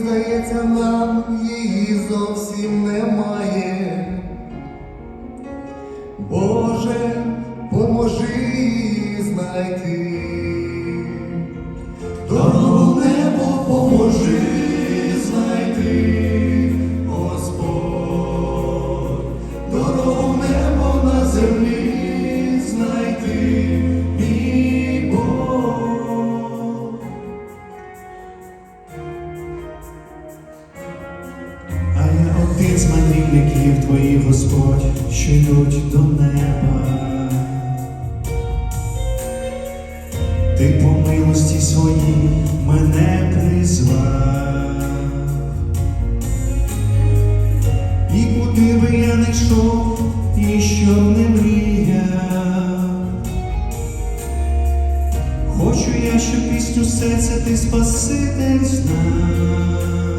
Здається нам її зовсім немає. Боже, поможи її знайти. З мандрівників твоїх, Господь, що йдуть до неба. Ти по милості своїй мене призвав. І куди би я не йшов, і що не мріяв. Хочу я, щоб пісню серця ти Спаситель знав.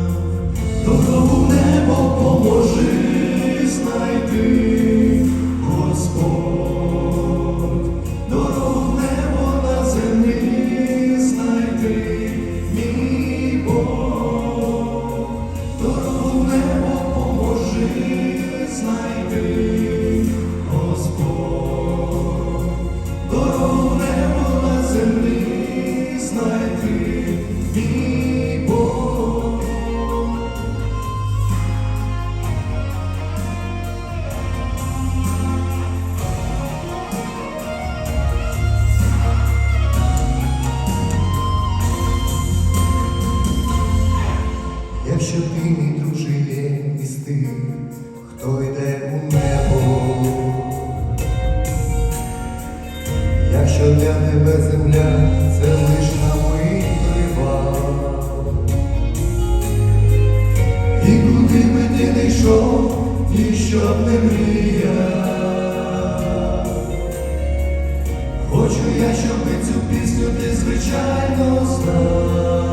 Тих, хто йде у небо, якщо для тебе земля це лиш мить привал, і куди би ти не йшов, і що б не мріяв, хочу я, щоб цю пісню ти звичайно знав.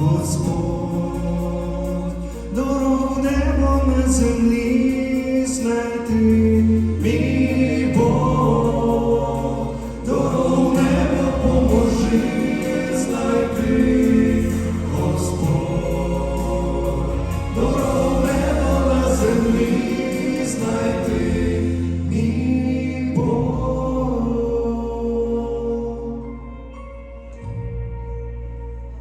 Господь, дорогу в небо на землі